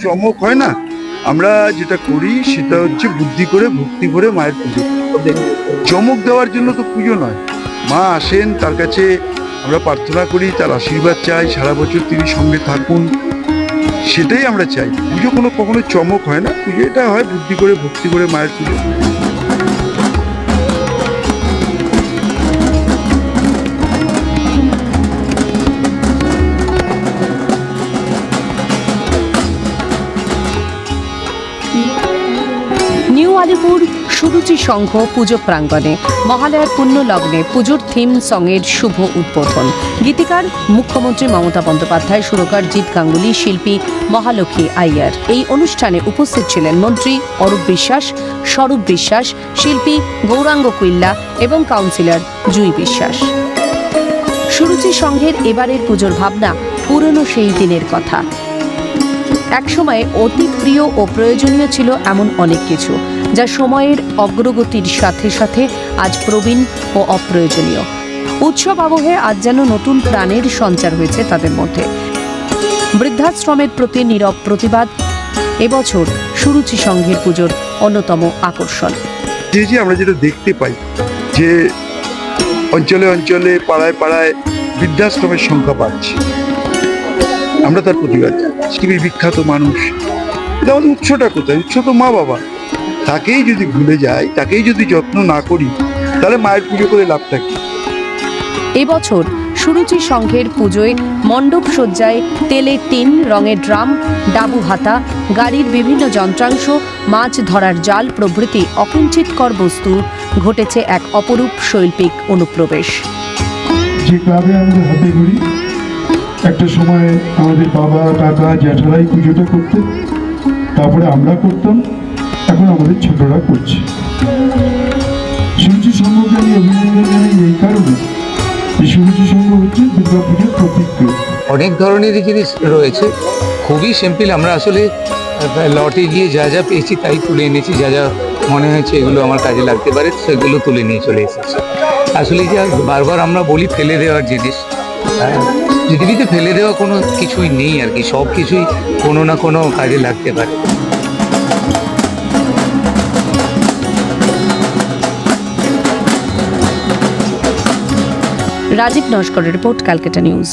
চমক হয় না? আমরা যেটা করি সেটা হচ্ছে বুদ্ধি করে, ভক্তি করে মায়ের পুজো। চমক দেওয়ার জন্য তো পুজো নয়। মা আসেন, তার কাছে আমরা প্রার্থনা করি, তার আশীর্বাদ চাই, সারা বছর তিনি সঙ্গে থাকুন। সেটাই আমরা চাই। পুজো কোনো কখনো চমক হয় না। পুজো এটা হয়, বুদ্ধি করে, ভক্তি করে মায়ের পুজো। আলিপুর সুরুচি সংঘ পুজো প্রাঙ্গণে, মহালয়ার পুণ্য লগ্নে পুজোর থিম সঙের শুভ উদ্বোধন। গীতিকার মুখ্যমন্ত্রী মমতা বন্দ্যোপাধ্যায়, সুরকার জিৎ গাঙ্গুলি, শিল্পী মহালক্ষ্মী আইয়ার। এই অনুষ্ঠানে উপস্থিত ছিলেন মন্ত্রী অরূপ বিশ্বাস, স্বরূপ বিশ্বাস, শিল্পী গৌরাঙ্গ কুইল্লা এবং কাউন্সিলর জুই বিশ্বাস। সুরুচি সংঘের এবারের পুজোর ভাবনা পুরনো সেই দিনের কথা। একসময় অতি প্রিয় ও প্রয়োজনীয় ছিল এমন অনেক কিছু, যা সময়ের অগ্রগতির সাথে সাথে আজ প্রবীণ ও অপ্রয়োজনীয়। উৎসব আবহে আজ যেন নতুন প্রাণের সঞ্চার হয়েছে তাদের মধ্যে। বৃদ্ধাশ্রমের প্রতি নীরব প্রতিবাদ, এবছর সুরুচি সংঘের পুজোর অন্যতম আকর্ষণ। যে যে আমরা যেটা দেখতে পাই যে অঞ্চলে অঞ্চলে, পাড়ায় পাড়ায় বৃদ্ধাশ্রমের সংখ্যা বাড়ছে। আমরা তার প্রতিবাদ। পৃথিবীর বিখ্যাত মানুষ? এটা আমাদের উৎসটা কোথায়? উৎস তো মা বাবা। তাকেই যদি ভুলে যাই তাকেই যদি যত্ন না করি তাহলে মায়ের পুজো করে লাভটা কি? এবছর সুরুচি সংঘের পুজোয় মণ্ডপ সজ্জায় তেলের টিন রঙের ড্রাম ডাবু হাতা গাড়ির বিভিন্ন যন্ত্রাংশ মাছ ধরার জাল প্রভৃতি অকিঞ্চিতকর বস্তু ঘটেছে এক অপরূপ শৈল্পিক অনুপ্রবেশ। যে ক্লাবে আমাদের হাতে ঘড়ি একটা সময় আমাদের বাবা কাকা জ্যাঠারাই পুজোটা করতেন। তারপরে আমরা করতাম। এখন আমাদের ছোটরা করছে। সুরুচি সংঘকে আমি অভিনন্দন জানাই এই কারণে। যে সুরুচি সংঘ হচ্ছে দুর্গা পুজোর প্রতিক্রিয়া অনেক ধরনেরই জিনিস রয়েছে। খুবই সিম্পল, আমরা আসলে লটে গিয়ে যা যা পেয়েছি তাই তুলে এনেছি। যা যা মনে হয়েছে এগুলো আমার কাজে লাগতে পারে, সেগুলো তুলে নিয়ে চলে এসেছি। আসলে যে বারবার আমরা বলি, ফেলে দেওয়ার জিনিস। পৃথিবীতে ফেলে দেওয়া কোনো কিছুই নেই আর কি, সব কিছুই কোনো না কোনো কাজে লাগতে পারে। রাজীব নস্করের রিপোর্ট ক্যালকাটা নিউজ।